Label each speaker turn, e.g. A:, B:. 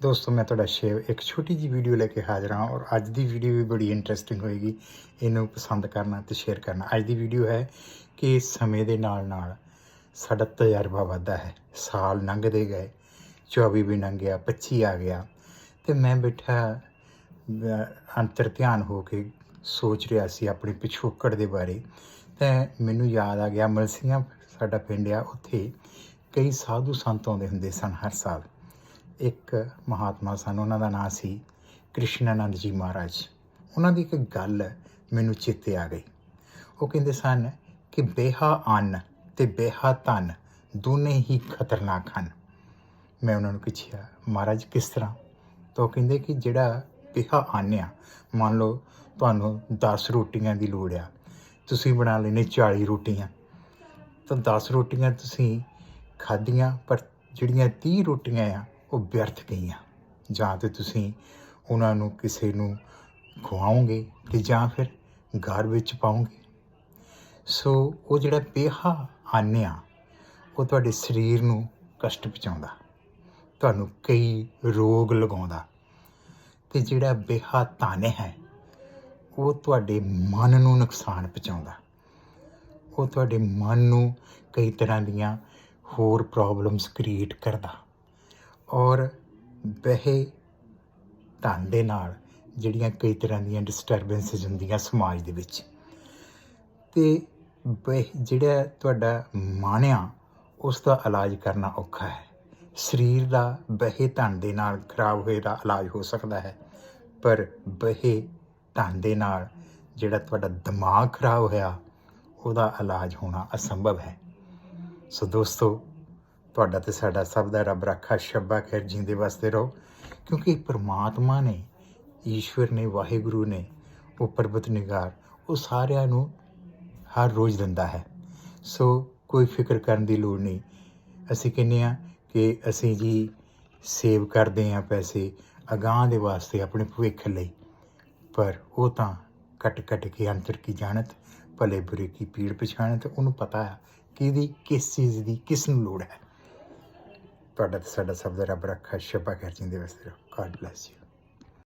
A: ਦੋਸਤੋ, ਮੈਂ ਤੁਹਾਡਾ ਸ਼ੇਵ ਇੱਕ ਛੋਟੀ ਜੀ ਵੀਡੀਓ ਲੈ ਕੇ ਹਾਜ਼ਰ ਹਾਂ ਔਰ ਅੱਜ ਦੀ ਵੀਡੀਓ ਵੀ ਬੜੀ ਇੰਟਰਸਟਿੰਗ ਹੋਏਗੀ। ਇਹਨੂੰ ਪਸੰਦ ਕਰਨਾ ਤੇ ਸ਼ੇਅਰ ਕਰਨਾ। ਅੱਜ ਦੀ ਵੀਡੀਓ ਹੈ ਕਿ ਸਮੇਂ ਦੇ ਨਾਲ ਨਾਲ ਸਾਡਾ ਤਜਰਬਾ ਵੱਧਦਾ ਹੈ। ਸਾਲ ਲੰਘਦੇ ਗਏ 24 ਵੀ ਲੰਘ ਗਿਆ 25 ਆ ਗਿਆ ਤੇ ਮੈਂ ਬੈਠਾ ਅੰਤਰ ਧਿਆਨ ਹੋ ਕੇ ਸੋਚ ਰਿਹਾ ਸੀ ਆਪਣੇ ਪਿਛੋਕੜ ਦੇ ਬਾਰੇ। ਤੇ ਮੈਨੂੰ ਯਾਦ ਆ ਗਿਆ ਮਲਸੀਆਂ ਸਾਡਾ ਪਿੰਡ ਆ, ਉੱਥੇ ਕਈ ਸਾਧੂ ਸੰਤ ਆਉਂਦੇ ਹੁੰਦੇ ਸਨ ਹਰ ਸਾਲ। ਇੱਕ ਮਹਾਤਮਾ ਸਨ, ਉਹਨਾਂ ਦਾ ਨਾਮ ਸੀ ਕ੍ਰਿਸ਼ਨਾਨੰਦ ਜੀ ਮਹਾਰਾਜ। ਉਹਨਾਂ ਦੀ ਇੱਕ ਗੱਲ ਮੈਨੂੰ ਚੇਤੇ ਆ ਗਈ। ਉਹ ਕਹਿੰਦੇ ਸਨ ਕਿ ਬੇਹਾ ਅੰਨ ਤੇ ਬੇਹਾ ਧਨ ਦੋਨੇ ਹੀ ਖਤਰਨਾਕ ਹਨ। ਮੈਂ ਉਹਨਾਂ ਨੂੰ ਪੁੱਛਿਆ, ਮਹਾਰਾਜ, ਕਿਸ ਤਰ੍ਹਾਂ? ਤਾਂ ਉਹ ਕਹਿੰਦੇ ਕਿ ਜਿਹੜਾ ਬੇਹਾ ਅੰਨ ਆ, ਮੰਨ ਲਓ ਤੁਹਾਨੂੰ 10 ਰੋਟੀਆਂ ਦੀ ਲੋੜ ਆ, ਤੁਸੀਂ ਬਣਾ ਲੈਨੇ 40 ਰੋਟੀਆਂ। ਤਾਂ 10 ਰੋਟੀਆਂ ਤੁਸੀਂ ਖਾਧੀਆਂ, ਪਰ ਜਿਹੜੀਆਂ 30 ਰੋਟੀਆਂ ਆ ਉਹ ਵਿਅਰਥ ਗਈਆਂ। ਜਾਂ ਤੇ ਤੁਸੀਂ ਉਹਨਾਂ ਨੂੰ ਕਿਸੇ ਨੂੰ ਖਵਾਓਗੇ ਤੇ ਜਾਂ ਫਿਰ ਘਰ ਵਿੱਚ ਪਾਓਗੇ। ਸੋ ਉਹ ਜਿਹੜਾ ਪੇਹਾ ਆਨਿਆ, ਉਹ ਤੁਹਾਡੇ ਸਰੀਰ ਨੂੰ ਕਸ਼ਟ ਪਹੁੰਚਾਉਂਦਾ। ਤੁਹਾਨੂੰ ਕਈ ਰੋਗ ਲਗਾਉਂਦਾ। ਤੇ ਜਿਹੜਾ ਬੇਹਾ ਤਾਨੇ ਹੈ, ਉਹ ਤੁਹਾਡੇ ਮਨ ਨੂੰ ਨੁਕਸਾਨ ਪਹੁੰਚਾਉਂਦਾ। ਉਹ ਤੁਹਾਡੇ ਮਨ ਨੂੰ ਕਈ ਤਰ੍ਹਾਂ ਦੀਆਂ ਹੋਰ ਪ੍ਰੋਬਲਮਸ ਕ੍ਰੀਏਟ ਕਰਦਾ। ਔਰ ਬਹਿ ਧਨ ਦੇ ਨਾਲ ਜਿਹੜੀਆਂ ਕਈ ਤਰ੍ਹਾਂ ਦੀਆਂ ਡਿਸਟਰਬੈਂਸਸ ਹੁੰਦੀਆਂ ਸਮਾਜ ਦੇ ਵਿੱਚ। ਤੇ ਬਹਿ ਜਿਹੜਾ ਤੁਹਾਡਾ ਮਾਣਿਆ, ਉਸ ਦਾ ਇਲਾਜ ਕਰਨਾ ਔਖਾ ਹੈ। ਸਰੀਰ ਦਾ ਬਹਿ ਧਨ ਦੇ ਨਾਲ ਖਰਾਬ ਹੋਏ ਦਾ ਇਲਾਜ ਹੋ ਸਕਦਾ ਹੈ, ਪਰ ਬਹਿ ਧਨ ਦੇ ਨਾਲ ਜਿਹੜਾ ਤੁਹਾਡਾ ਦਿਮਾਗ ਖਰਾਬ ਹੋਇਆ, ਉਹਦਾ ਇਲਾਜ ਹੋਣਾ ਅਸੰਭਵ ਹੈ। ਸੋ ਦੋਸਤੋ ਤੁਹਾਡਾ ਤੇ ਸਾਡਾ ਸਭ ਦਾ ਰੱਬ ਰਾਖਾ, ਸ਼ੱਬਾ ਖੈਰ ਜਿੰਦੇ ਵਾਸਤੇ ਰਹੋ। ਕਿਉਂਕਿ ਪ੍ਰਮਾਤਮਾ ਨੇ, ਈਸ਼ਵਰ ਨੇ, ਵਾਹਿਗੁਰੂ ਨੇ ਉਹ ਪਰਬਤ ਨਿਗਾਰ, ਉਹ ਸਾਰਿਆਂ ਨੂੰ ਹਰ ਰੋਜ਼ ਦਿੰਦਾ ਹੈ। ਸੋ ਕੋਈ ਫਿਕਰ ਕਰਨ ਦੀ ਲੋੜ ਨਹੀਂ। ਅਸੀਂ ਕਹਿੰਦੇ ਆ ਕਿ ਅਸੀਂ ਜੀ ਸੇਵ ਕਰਦੇ ਆ ਪੈਸੇ ਅਗਾਹ ਦੇ ਵਾਸਤੇ ਆਪਣੇ ਭਵਿੱਖ ਲਈ, ਪਰ ਉਹ ਤਾਂ ਕੱਟ ਕੱਟ ਕੇ ਅੰਤਰ ਕੀ ਜਾਣਤ, ਭਲੇ ਬੁਰੇ ਕੀ ਪੀੜ ਪਛਾਣਤ, ਉਹਨੂੰ ਪਤਾ ਹੈ ਕਿ ਇਹਦੀ ਕਿਸ ਚੀਜ਼ ਦੀ ਕਿਸ ਨੂੰ ਲੋੜ ਹੈ। ਤੁਹਾਡਾ ਤੇ ਸਾਡਾ ਸਭ ਦਾ ਰੱਬ ਰੱਖਾ ਸ਼ਬਾ ਕਰ ਜਿੰਦੇ ਵਾਸਤੇ ਗॉड ਬlesਸ ਯੂ